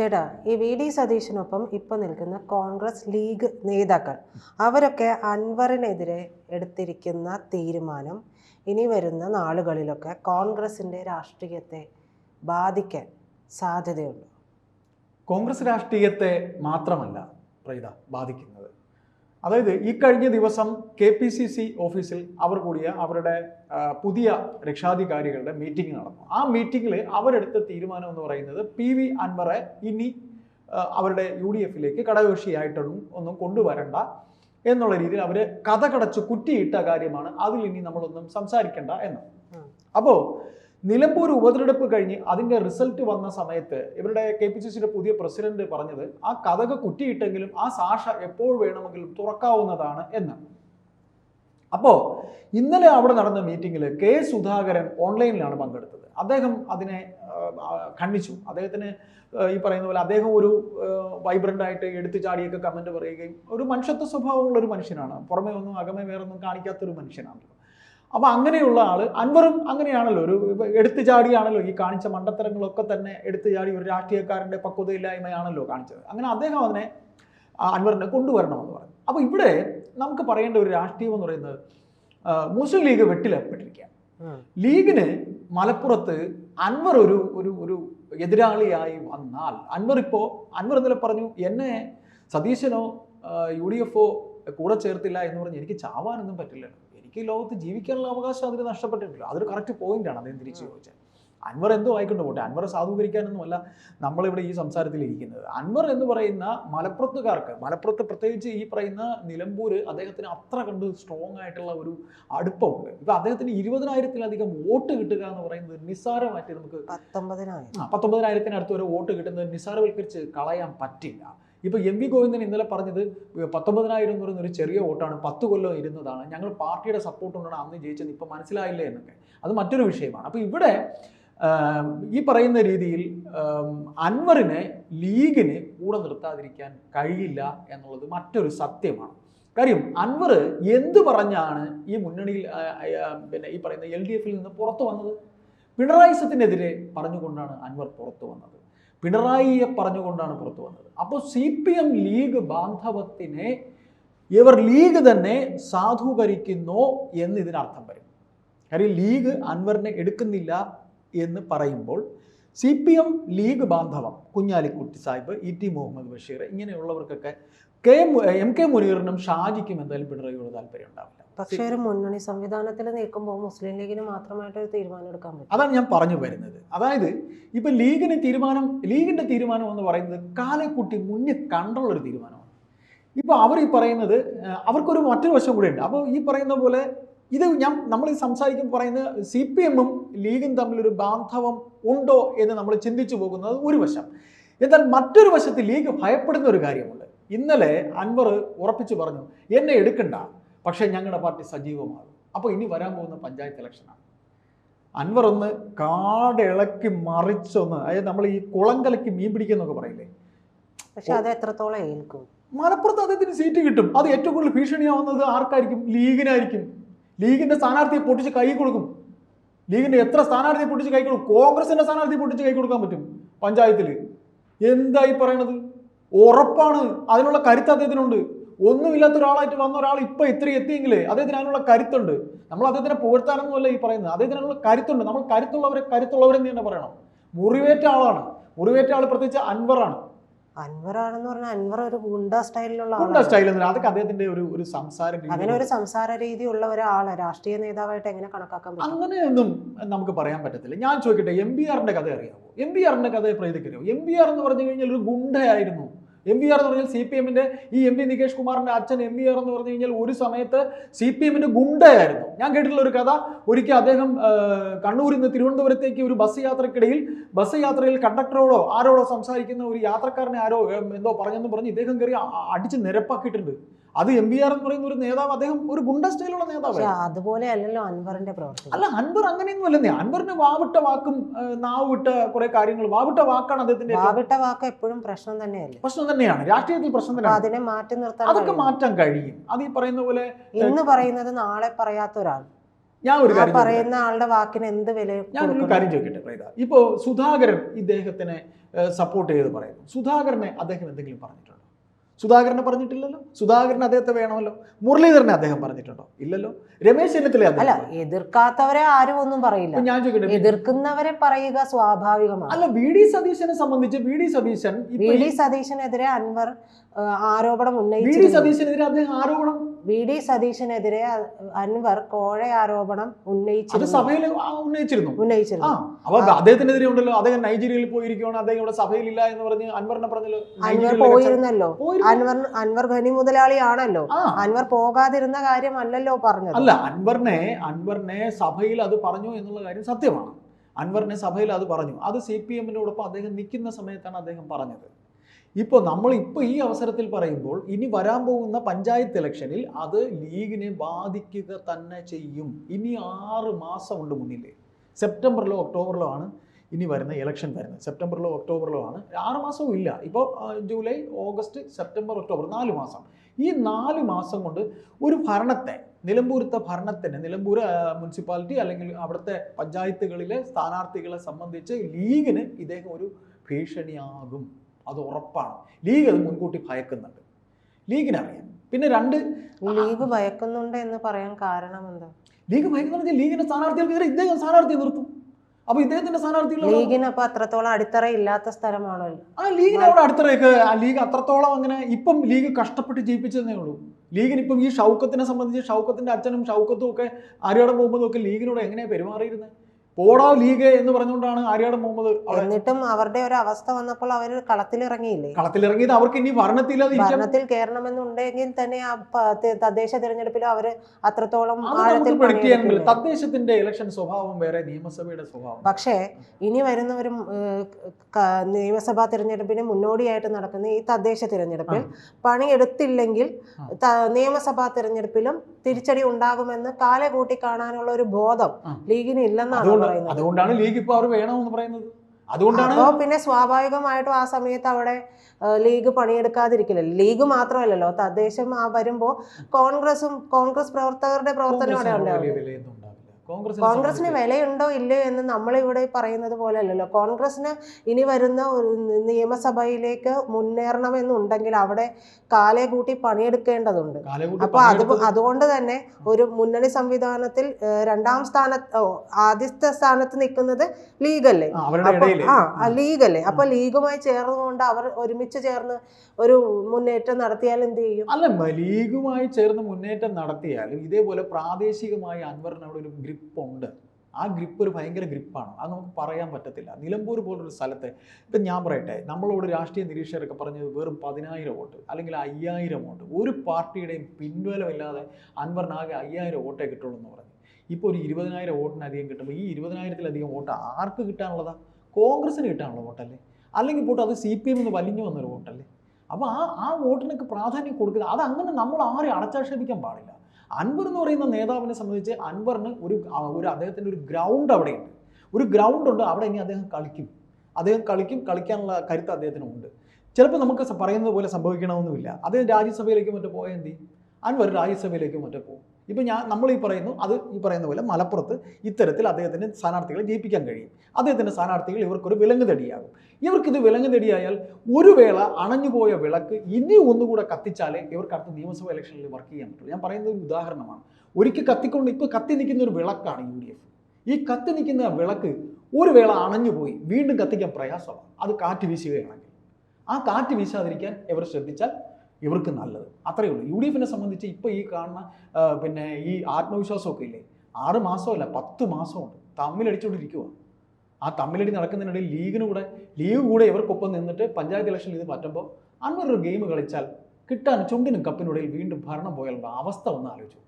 ചേട്ടാ ഈ V D സതീശനൊപ്പം ഇപ്പം നിൽക്കുന്ന കോൺഗ്രസ് ലീഗ് നേതാക്കൾ അവരൊക്കെ അൻവറിനെതിരെ എടുത്തിരിക്കുന്ന തീരുമാനം ഇനി വരുന്ന നാളുകളിലൊക്കെ കോൺഗ്രസിന്റെ രാഷ്ട്രീയത്തെ ബാധിക്കാൻ സാധ്യതയുണ്ട്. കോൺഗ്രസ് രാഷ്ട്രീയത്തെ മാത്രമല്ല പ്രീത ബാധിക്കുന്നത്. അതായത് ഈ കഴിഞ്ഞ ദിവസം കെ പി സി സി ഓഫീസിൽ അവർ കൂടിയ അവരുടെ പുതിയ രക്ഷാധികാരികളുടെ മീറ്റിംഗ് നടന്നു ആ മീറ്റിംഗിൽ അവരെടുത്ത തീരുമാനം എന്ന് പറയുന്നത് പി വി അൻവറെ ഇനി അവരുടെ യു ഡി എഫിലേക്ക് ഘടകകക്ഷിയായിട്ടൊന്നും ഒന്നും കൊണ്ടുവരണ്ട എന്നുള്ള രീതിയിൽ അവർ കഥ കടച്ച് കുറ്റിയിട്ട കാര്യമാണ് അതിൽ ഇനി നമ്മളൊന്നും സംസാരിക്കണ്ട എന്ന്. അപ്പോൾ നിലമ്പൂർ ഉപതെരഞ്ഞെടുപ്പ് കഴിഞ്ഞ് അതിന്റെ റിസൾട്ട് വന്ന സമയത്ത് ഇവരുടെ കെ പി സി സിയുടെ പുതിയ പ്രസിഡന്റ് പറഞ്ഞത് ആ കഥക കുറ്റിയിട്ടെങ്കിലും ആ സാക്ഷ എപ്പോൾ വേണമെങ്കിലും തുറക്കാവുന്നതാണ് എന്ന്. അപ്പോൾ ഇന്നലെ അവിടെ നടന്ന മീറ്റിംഗിൽ കെ സുധാകരൻ ഓൺലൈനിലാണ് പങ്കെടുത്തത്. അദ്ദേഹം അതിനെ ഖണ്ഡിച്ചു. അദ്ദേഹത്തിന് ഈ പറയുന്ന പോലെ അദ്ദേഹം ഒരു വൈബ്രന്റ് ആയിട്ട് എടുത്തു ചാടിയൊക്കെ കമന്റ് പറയുകയും ഒരു മനുഷ്യത്വ സ്വഭാവമുള്ള ഒരു മനുഷ്യനാണ്. പുറമേ ഒന്നും അകമേ വേറൊന്നും കാണിക്കാത്തൊരു മനുഷ്യനാണല്ലോ. അപ്പൊ അങ്ങനെയുള്ള ആൾ അൻവറും അങ്ങനെയാണല്ലോ ഒരു എടുത്തു ചാടിയാണല്ലോ ഈ കാണിച്ച മണ്ടത്തരങ്ങളൊക്കെ തന്നെ എടുത്തു ചാടി ഒരു രാഷ്ട്രീയക്കാരന്റെ പക്വതയില്ലായ്മയാണല്ലോ കാണിച്ചത്. അങ്ങനെ അദ്ദേഹം അതിനെ അൻവറിനെ കൊണ്ടുവരണമെന്ന് പറഞ്ഞു. അപ്പോൾ ഇവിടെ നമുക്ക് പറയേണ്ട ഒരു രാഷ്ട്രീയം എന്ന് പറയുന്നത് മുസ്ലിം ലീഗ് വെട്ടിലേർപ്പെട്ടിരിക്കുക. ലീഗിന് മലപ്പുറത്ത് അൻവർ ഒരു ഒരു ഒരു എതിരാളിയായി വന്നാൽ അൻവർ ഇപ്പോൾ അൻവർ ഇന്നലെ പറഞ്ഞു എന്നെ സതീശനോ യു ഡി എഫോ കൂടെ ചേർത്തില്ല എന്ന് പറഞ്ഞ് എനിക്ക് ചാവാനൊന്നും പറ്റില്ല എനിക്ക് ഈ ലോകത്ത് ജീവിക്കാനുള്ള അവകാശം അതിന് നഷ്ടപ്പെട്ടിട്ടില്ല. അതൊരു കറക്റ്റ് പോയിന്റാണ് അദ്ദേഹം തിരിച്ചു ചോദിച്ചത്. അൻവർ എന്തോ ആയിക്കൊണ്ട് പോട്ടെ. അൻവർ സാധൂകരിക്കാനൊന്നുമല്ല നമ്മളിവിടെ ഈ സംസാരത്തിൽ ഇരിക്കുന്നത്. അൻവർ എന്ന് പറയുന്ന മലപ്പുറത്തുകാർക്ക് മലപ്പുറത്ത് പ്രത്യേകിച്ച് ഈ പറയുന്ന നിലമ്പൂർ അദ്ദേഹത്തിന് അത്ര കണ്ട് സ്ട്രോങ് ആയിട്ടുള്ള ഒരു അടുപ്പമുണ്ട്. ഇപ്പൊ അദ്ദേഹത്തിന് ഇരുപതിനായിരത്തിലധികം വോട്ട് കിട്ടുക എന്ന് പറയുന്നത് നിസ്സാരമായിട്ട് നമുക്ക് പത്തൊമ്പതിനായിരം. പത്തൊമ്പതിനായിരത്തിനടുത്ത് വരെ വോട്ട് കിട്ടുന്നത് നിസ്സാരവൽക്കരിച്ച് കളയാൻ പറ്റില്ല. ഇപ്പൊ എം വി ഗോവിന്ദൻ ഇന്നലെ പറഞ്ഞത് പത്തൊമ്പതിനായിരം എന്ന് പറയുന്ന ഒരു ചെറിയ വോട്ടാണ് പത്ത് കൊല്ലം ഇരുന്നതാണ് ഞങ്ങൾ പാർട്ടിയുടെ സപ്പോർട്ട് കൊണ്ടാണ് അന്ന് ജയിച്ചത് ഇപ്പൊ മനസ്സിലായില്ലേ എന്നൊക്കെ. അത് മറ്റൊരു വിഷയമാണ്. അപ്പോൾ ഇവിടെ ഈ പറയുന്ന രീതിയിൽ അൻവറിനെ ലീഗിന് കൂടെ നിർത്താതിരിക്കാൻ കഴിയില്ല എന്നുള്ളത് മറ്റൊരു സത്യമാണ്. കാര്യം അൻവർ എന്ത് പറഞ്ഞാണ് ഈ മുന്നണിയിൽ പിന്നെ ഈ പറയുന്ന എൽ ഡി എഫിൽ നിന്ന് പുറത്തു വന്നത്? പിണറായി സത്തിനെതിരെ പറഞ്ഞുകൊണ്ടാണ് അൻവർ പുറത്തു വന്നത്. പിണറായിയെ പറഞ്ഞുകൊണ്ടാണ് പുറത്തു വന്നത്. അപ്പോൾ സി പി എം ലീഗ് ബാന്ധവത്തിനെ ഇവർ ലീഗ് തന്നെ സാധൂകരിക്കുന്നു എന്ന് ഇതിനർത്ഥം വരും. കാര്യം ലീഗ് അൻവറിനെ എടുക്കുന്നില്ല എന്ന് പറയുമ്പോൾ സി പി എം ലീഗ് ബാന്ധവം കുഞ്ഞാലിക്കുട്ടി സാഹിബ് ഇ ടി മുഹമ്മദ് ബഷീർ ഇങ്ങനെയുള്ളവർക്കൊക്കെ കെ എം കെ മുനീറിനും ഷാജിക്കും എന്തായാലും പിണറായിയോട് താല്പര്യം ഉണ്ടാവില്ല. പക്ഷേ ഒരു മുന്നണി സംവിധാനത്തിൽ നിൽക്കുമ്പോൾ മുസ്ലിം ലീഗിന് മാത്രമായിട്ട് ഒരു തീരുമാനം എടുക്കാൻ പറ്റും. അതാണ് ഞാൻ പറഞ്ഞു വരുന്നത്. അതായത് ഇപ്പൊ ലീഗിന് തീരുമാനം ലീഗിന്റെ തീരുമാനം എന്ന് പറയുന്നത് കാലക്കുട്ടി മുന്നിൽ കണ്ടുള്ള ഒരു തീരുമാനമാണ്. ഇപ്പൊ അവർ ഈ പറയുന്നത് അവർക്കൊരു മറ്റൊരു വശം കൂടെ ഉണ്ട്. അപ്പോൾ ഈ പറയുന്ന പോലെ ഇത് ഞാൻ നമ്മൾ സംസാരിക്കുമ്പോൾ പറയുന്നത് സി പി എമ്മും ലീഗും തമ്മിലൊരു ബാന്ധവം ഉണ്ടോ എന്ന് നമ്മൾ ചിന്തിച്ചു പോകുന്നത് ഒരു വശം. എന്നാൽ മറ്റൊരു വശത്ത് ലീഗ് ഭയപ്പെടുന്ന ഒരു കാര്യമുണ്ട്. ഇന്നലെ അൻവർ ഉറപ്പിച്ചു പറഞ്ഞു എന്നെ എടുക്കണ്ട പക്ഷേ ഞങ്ങളുടെ പാർട്ടി സജീവമാകും. അപ്പോൾ ഇനി വരാൻ പോകുന്ന പഞ്ചായത്ത് ഇലക്ഷനാണ് അൻവർ ഒന്ന് കാടിളക്കി മറിച്ചൊന്ന് അതായത് നമ്മൾ ഈ കുളങ്കലക്കി മീൻ പിടിക്കുന്നൊക്കെ പറയില്ലേ? പക്ഷെ അത് എത്രത്തോളം ഏൽക്കും? മലപ്പുറത്ത് അദ്ദേഹത്തിന് സീറ്റ് കിട്ടും. അത് ഏറ്റവും കൂടുതൽ ഭീഷണിയാവുന്നത് ആർക്കായിരിക്കും? ലീഗിനായിരിക്കും. ലീഗിന്റെ സ്ഥാനാർത്ഥിയെ പൊട്ടിച്ച് കൈ കൊടുക്കും. ലീഗിന്റെ എത്ര സ്ഥാനാർത്ഥിയെ പൊട്ടിച്ച് കൈ കൊടുക്കും? കോൺഗ്രസിന്റെ സ്ഥാനാർത്ഥിയെ പൊട്ടിച്ച് കൈ കൊടുക്കാൻ പറ്റും പഞ്ചായത്തിൽ എന്തായി പറയണത്? ഉറപ്പാണ്. അതിനുള്ള കരുത്ത് അദ്ദേഹത്തിനുണ്ട്. ഒന്നുമില്ലാത്ത ഒരാളായിട്ട് വന്ന ഒരാൾ ഇപ്പൊ ഇത്ര എത്തിയെങ്കിലേ അദ്ദേഹത്തിന് അതിനുള്ള കരുത്തുണ്ട്. നമ്മൾ അദ്ദേഹത്തിനെ പുകഴ്ത്താനൊന്നുമല്ല ഈ പറയുന്നത്. അദ്ദേഹത്തിന് അതിനുള്ള കരുത്തുണ്ട്. നമ്മൾ കരുത്തുള്ളവരെ കരുത്തുള്ളവരെന്ന് തന്നെ പറയണം. മുറിവേറ്റ ആളാണ്. മുറിവേറ്റ ആൾ പ്രത്യേകിച്ച് അൻവറാണ്. അൻവറാണെന്ന് പറഞ്ഞാൽ അൻവർ ഒരു ഗുണ്ട സ്റ്റൈലിലുള്ള ഗുണ്ട സ്റ്റൈൽ അതൊക്കെ അദ്ദേഹത്തിന്റെ ഒരു ഒരു സംസാര അങ്ങനെ ഒരു സംസാര രീതി ഉള്ള ഒരാളാണ്. രാഷ്ട്രീയ നേതാവായിട്ട് എങ്ങനെ കണക്കാക്കാൻ പറ്റും? അങ്ങനെയൊന്നും നമുക്ക് പറയാൻ പറ്റത്തില്ല. ഞാൻ ചോദിക്കട്ടെ എം ബി ആറിന്റെ കഥ അറിയാമോ എം ബി ആറിന്റെ കഥ പ്രൈതക്കറിയോ എം ബി ആർ എന്ന് പറഞ്ഞു കഴിഞ്ഞാൽ ഒരു ഗുണ്ടയായിരുന്നു. എം വി ആർ എന്ന് പറഞ്ഞാൽ സി പി എമ്മിന്റെ ഈ എം വി നികേഷ് കുമാറിന്റെ അച്ഛൻ എം വി ആർ എന്ന് പറഞ്ഞു കഴിഞ്ഞാൽ ഒരു സമയത്ത് സി പി എമ്മിന്റെ ഗുണ്ടയായിരുന്നു. ഞാൻ കേട്ടിട്ടുള്ള ഒരു കഥ ഒരിക്കൽ അദ്ദേഹം കണ്ണൂരിൽ നിന്ന് തിരുവനന്തപുരത്തേക്ക് ഒരു ബസ് യാത്രക്കിടയിൽ ബസ് യാത്രയിൽ കണ്ടക്ടറോടോ ആരോടോ സംസാരിക്കുന്ന ഒരു യാത്രക്കാരനെ ആരോ എന്തോ പറഞ്ഞെന്ന് പറഞ്ഞ് ഇദ്ദേഹം കയറി അടിച്ച് നിരപ്പാക്കിയിട്ടുണ്ട്. അത് എം ബി ആർ എന്ന് പറയുന്ന ഒരു നേതാവ് അദ്ദേഹം ഒരു ഗുണ്ട സ്റ്റൈലുള്ള നേതാവ് അതുപോലെ അല്ലല്ലോ അൻവറിന്റെ പ്രവർത്തനം അല്ല അൻവർ അങ്ങനെയൊന്നും അല്ലെന്നേ. അൻവറിന് വാവിട്ട വാക്കും നാവ് വിട്ട കുറെ കാര്യങ്ങൾ വാവിട്ട വാക്കാണ് അദ്ദേഹത്തിന്റെ വാവിട്ട വാക്ക് എപ്പോഴും പ്രശ്നം തന്നെയല്ലേ? പ്രശ്നം തന്നെയാണ്. രാഷ്ട്രീയത്തിൽ പ്രശ്നം തന്നെയാണ്. അതിനെ മാറ്റി നിർത്താൻ അതൊക്കെ. മാറ്റാൻ കഴിയും. അത് ഈ പറയുന്ന പോലെ ഇന്ന് പറയുന്നത് നാളെ പറയാത്ത ഒരാൾ. ഞാൻ ഒരു കാര്യം? പറയുന്ന ആളുടെ വാക്കിന് എന്ത് വില ഞാൻ ഒരു കാര്യം ചോദിക്കട്ടെ പ്രേത? ഇപ്പോ സുധാകരൻ ഇദ്ദേഹത്തിനെ സപ്പോർട്ട് ചെയ്ത് പറയുന്നു. സുധാകരനെ അദ്ദേഹം എന്തെങ്കിലും പറഞ്ഞിട്ടുണ്ടോ? സുധാകരനെ പറഞ്ഞിട്ടില്ലല്ലോ? സുധാകരൻ അദ്ദേഹത്തെ വേണമല്ലോ? മുരളീധരനെ അദ്ദേഹം പറഞ്ഞിട്ടുണ്ടോ? ഇല്ലല്ലോ. രമേശ് ചെന്നിത്തല അല്ല എതിർക്കാത്തവരെ ആരും ഒന്നും പറയില്ല. ഞാൻ ചോദിക്കട്ടെ എതിർക്കുന്നവരെ പറയുക സ്വാഭാവികമാണ്. അല്ല വി ഡി സതീശനെ സംബന്ധിച്ച് V D Satheesan V D സതീശനെതിരെ Anvar ആരോപണം ആരോപണം വി ഡി സതീശനെതിരെ അദ്ദേഹം ആരോപണം വി ഡി സതീശനെതിരെ അൻവർ കോഴ ആരോപണം ഉന്നയിച്ചു സഭയിൽ ഉന്നയിച്ചിരുന്നു. ഉന്നയിച്ചിരുന്നു. അപ്പൊ അദ്ദേഹത്തിനെതിരെ ഉണ്ടല്ലോ. അദ്ദേഹം നൈജീരിയയിൽ പോയിരിക്കുകയാണ്. അദ്ദേഹം ഇവിടെ ഇല്ല എന്ന് പറഞ്ഞ് അൻവറിനെ പറഞ്ഞല്ലോ. അൻവർ പോയിരുന്നല്ലോ. അൻവർ അൻവർ ഖനി മുതലാളിയാണല്ലോ. അൻവർ പോകാതിരുന്ന കാര്യമല്ലല്ലോ പറഞ്ഞത്. അല്ല അൻവറിനെ അൻവറിനെ സഭയിൽ അത് പറഞ്ഞു എന്നുള്ള കാര്യം സത്യമാണ്. അൻവറിനെ സഭയിൽ അത് പറഞ്ഞു. അത് സി പി എമ്മിനോടൊപ്പം അദ്ദേഹം നിൽക്കുന്ന സമയത്താണ് അദ്ദേഹം പറഞ്ഞത്. ഇപ്പോൾ നമ്മൾ ഇപ്പോൾ ഈ അവസരത്തിൽ പറയുമ്പോൾ ഇനി വരാൻ പോകുന്ന പഞ്ചായത്ത് ഇലക്ഷനിൽ അത് ലീഗിനെ ബാധിക്കുക തന്നെ ചെയ്യും. ഇനി ആറ് മാസമുണ്ട് മുന്നിൽ. സെപ്റ്റംബറിലോ ഒക്ടോബറിലോ ആണ് ഇനി വരുന്ന ഇലക്ഷൻ വരുന്നത്. സെപ്റ്റംബറിലോ ഒക്ടോബറിലോ ആണ്. ആറ് മാസവും ഇല്ല. ഇപ്പോൾ ജൂലൈ ഓഗസ്റ്റ് സെപ്റ്റംബർ ഒക്ടോബർ നാല് മാസം. ഈ നാല് മാസം കൊണ്ട് ഒരു ഭരണത്തെ നിലമ്പൂരത്തെ ഭരണത്തിന് നിലമ്പൂർ മുനിസിപ്പാലിറ്റി അല്ലെങ്കിൽ അവിടുത്തെ പഞ്ചായത്തുകളിലെ സ്ഥാനാർത്ഥികളെ സംബന്ധിച്ച് ലീഗിന് ഇദ്ദേഹം ഒരു ഭീഷണിയാകും. അത് ഉറപ്പാണ്. ലീഗ് അത് മുൻകൂട്ടി ഭയക്കുന്നുണ്ട്. ലീഗിനറിയാം. പിന്നെ രണ്ട് ലീഗ് ഭയക്കുന്നുണ്ട് എന്ന് പറയാൻ കാരണം എന്താ? ലീഗ് ഭയക്കുന്നുണ്ടെങ്കിൽ ലീഗിന്റെ സ്ഥാനാർത്ഥികൾക്ക് ഇദ്ദേഹം സ്ഥാനാർത്ഥിയെ നിർത്തും. അപ്പൊ ഇദ്ദേഹത്തിന്റെ സ്ഥാനാർത്ഥികൾ ലീഗിന് അപ്പൊ അത്രത്തോളം അടിത്തറ ഇല്ലാത്ത സ്ഥലമാണോ ആ ലീഗിന് അവിടെ അടിത്തറയൊക്കെ ആ ലീഗ് അത്രത്തോളം അങ്ങനെ ഇപ്പം ലീഗ് കഷ്ടപ്പെട്ട് ജയിപ്പിച്ചതേ ഉള്ളൂ. ലീഗിന് ഇപ്പം ഈ ഷൗക്കത്തിനെ സംബന്ധിച്ച് ഷൗക്കത്തിന്റെ അച്ഛനും ഷൗക്കത്തും ഒക്കെ ആരോടെ മുഹമ്മദും ഒക്കെ ലീഗിനോട് എങ്ങനെയാണ് പെരുമാറിയിരുന്നത് പോടാ ലീഗ് എന്ന് പറഞ്ഞുകൊണ്ടാണ് ആര്യാട് മുഹമ്മദ് എന്നിട്ടും അവരുടെ ഒരു അവസ്ഥ വന്നപ്പോൾ അവർ കളത്തിലിറങ്ങിയില്ലേ? കളത്തിലിറങ്ങിയത് അവർക്ക് ഇനി ഭരണത്തില്ലാതെ ഭരണത്തിൽ കയറണമെന്നുണ്ടെങ്കിൽ തന്നെ തദ്ദേശ തിരഞ്ഞെടുപ്പിൽ അവർ അത്രത്തോളം? തദ്ദേശത്തിന്റെ ഇലക്ഷൻ സ്വഭാവം വേറെ നിയമസഭയുടെ സ്വഭാവം. പക്ഷേ ഇനി വരുന്ന ഒരു നിയമസഭാ തിരഞ്ഞെടുപ്പിന് മുന്നോടിയായിട്ട് നടക്കുന്ന ഈ തദ്ദേശ തിരഞ്ഞെടുപ്പിൽ പണിയെടുത്തില്ലെങ്കിൽ. നിയമസഭാ തിരഞ്ഞെടുപ്പിലും തിരിച്ചടി ഉണ്ടാകുമെന്ന് കാലെ കൂട്ടി കാണാനുള്ള ഒരു ബോധം. ലീഗിന് ഇല്ലെന്നാണ് പറയുന്നത്. അതുകൊണ്ടാണ് ലീഗ് ഇപ്പൊ അവർ വേണമെന്ന് പറയുന്നത്. അതുകൊണ്ടാണ് അപ്പോൾ പിന്നെ സ്വാഭാവികമായിട്ടും ആ സമയത്ത് അവിടെ ലീഗ് പണിയെടുക്കാതിരിക്കില്ല. ലീഗ് മാത്രമല്ലല്ലോ തദ്ദേശം ആ വരുമ്പോൾ കോൺഗ്രസും കോൺഗ്രസ് പ്രവർത്തകരുടെ പ്രവർത്തനം അവിടെ ഉണ്ടാവില്ല കോൺഗ്രസിനെ വിലയുണ്ടോ ഇല്ലയോ എന്ന് നമ്മളിവിടെ പറയുന്നത് പോലെ അല്ലല്ലോ കോൺഗ്രസിന് ഇനി വരുന്ന ഒരു നിയമസഭയിലേക്ക് മുന്നേറണമെന്നുണ്ടെങ്കിൽ അവിടെ കാലേ കൂട്ടി പണിയെടുക്കേണ്ടതുണ്ട്. അപ്പൊ അത് അതുകൊണ്ട് തന്നെ ഒരു മുന്നണി സംവിധാനത്തിൽ രണ്ടാം സ്ഥാനത്ത് ആദ്യത്തെ സ്ഥാനത്ത് നിൽക്കുന്നത് ലീഗല്ലേ? ആ, ലീഗല്ലേ? അപ്പൊ ലീഗുമായി ചേർന്നുകൊണ്ട് അവർ ഒരുമിച്ച് ചേർന്ന് ഒരു മുന്നേറ്റം നടത്തിയാൽ എന്ത് ചെയ്യും? അല്ല ലീഗുമായി ചേർന്ന് മുന്നേറ്റം നടത്തിയാലും ഇതേപോലെ പ്രാദേശികമായി അൻവറിന് അവിടെ ഒരു ഗ്രിപ്പ് ഉണ്ട് ആ ഗ്രിപ്പ് ഒരു ഭയങ്കര ഗ്രിപ്പാണ്. അത് നമുക്ക് പറയാൻ പറ്റത്തില്ല. നിലമ്പൂർ പോലൊരു സ്ഥലത്തെ ഇപ്പം ഞാൻ പറയട്ടെ നമ്മളോട് രാഷ്ട്രീയ നിരീക്ഷകരൊക്കെ പറഞ്ഞത് വെറും പതിനായിരം വോട്ട് അല്ലെങ്കിൽ അയ്യായിരം വോട്ട്. ഒരു പാർട്ടിയുടെയും പിൻബലമില്ലാതെ അൻവറിനാകെ അയ്യായിരം വോട്ടേ കിട്ടുള്ളൂ എന്ന് പറഞ്ഞു. ഇപ്പോൾ ഒരു ഇരുപതിനായിരം വോട്ടിനധികം കിട്ടുമ്പോൾ ഈ ഇരുപതിനായിരത്തിലധികം വോട്ട് ആർക്ക് കിട്ടാനുള്ളതാ? കോൺഗ്രസിന് കിട്ടാനുള്ള വോട്ടല്ലേ? അല്ലെങ്കിൽ പോട്ട് അത് സി പി എമ്മിന്ന് വലിഞ്ഞു വന്നൊരു വോട്ടല്ലേ? അപ്പോൾ ആ ആ വോട്ടിനൊക്കെ പ്രാധാന്യം കൊടുക്കുക അത് അങ്ങനെ നമ്മൾ ആരെയും അടച്ചാക്ഷേപിക്കാൻ പാടില്ല. അൻവർ എന്ന് പറയുന്ന നേതാവിനെ സംബന്ധിച്ച് അൻവറിന് ഒരു ഒരു അദ്ദേഹത്തിന്റെ ഒരു ഗ്രൗണ്ട് അവിടെയുണ്ട്. ഒരു ഗ്രൗണ്ട് ഉണ്ട് അവിടെ ഇനി അദ്ദേഹം കളിക്കും. അദ്ദേഹം കളിക്കും കളിക്കാനുള്ള കരുത്ത് അദ്ദേഹത്തിനുണ്ട്. ചിലപ്പോൾ നമുക്ക് പറയുന്നത് പോലെ സംഭവിക്കണമെന്നുമില്ല. അദ്ദേഹം രാജ്യസഭയിലേക്ക് മറ്റോ പോയാൽ എന്തി അൻവർ രാജ്യസഭയിലേക്ക് മറ്റോ പോകും. ഇപ്പം ഞാൻ നമ്മൾ ഈ പറയുന്നു അത് ഈ പറയുന്ന പോലെ മലപ്പുറത്ത് ഇത്തരത്തിൽ അദ്ദേഹത്തിന് സ്ഥാനാർത്ഥികളെ ജയിപ്പിക്കാൻ കഴിയും. അദ്ദേഹത്തിന്റെ സ്ഥാനാർത്ഥികൾ ഇവർക്കൊരു വിലങ്ങ് തടിയാകും ഇവർക്കിത് വിലങ്ങ് തടിയായാൽ ഒരു വേള അണഞ്ഞുപോയ വിളക്ക് ഇനി ഒന്നുകൂടെ കത്തിച്ചാലേ ഇവർക്ക് അടുത്ത നിയമസഭാ ഇലക്ഷനിൽ വർക്ക് ചെയ്യാൻ പറ്റുള്ളൂ ഞാൻ പറയുന്നത് ഒരു ഉദാഹരണമാണ്. ഒരിക്കൽ കത്തിക്കൊണ്ട് ഇപ്പോൾ കത്തി നിൽക്കുന്ന ഒരു വിളക്കാണ് യു ഡി എഫ് ഈ കത്തി നിൽക്കുന്ന വിളക്ക് ഒരു വേള അണഞ്ഞുപോയി വീണ്ടും കത്തിക്കാൻ പ്രയാസമാണ്. അത് കാറ്റ് വീശുകയാണെങ്കിൽ. ആ കാറ്റ് വീശാതിരിക്കാൻ ഇവർ ശ്രദ്ധിച്ചാൽ ഇവർക്ക് നല്ലത്. അത്രയേ ഉള്ളൂ. യു ഡി എഫിനെ സംബന്ധിച്ച് ഇപ്പോൾ ഈ കാണുന്ന പിന്നെ ഈ ആത്മവിശ്വാസമൊക്കെ ഇല്ലേ ആറ് മാസമല്ല പത്ത് മാസമുണ്ട്. തമ്മിലടിച്ചുകൊണ്ടിരിക്കുവാണ് ആ തമ്മിലടി നടക്കുന്നതിനിടയിൽ ലീഗിന് കൂടെ ലീഗ് കൂടെ ഇവർക്കൊപ്പം നിന്നിട്ട് പഞ്ചായത്ത് ഇലക്ഷനിൽ ഇത് പറ്റുമ്പോൾ അന്നൊരു ഗെയിം കളിച്ചാൽ കിട്ടാൻ ചുണ്ടിനും കപ്പിനുടയിൽ വീണ്ടും ഭരണം പോയാലുള്ള അവസ്ഥ ഒന്ന് ആലോചിച്ച്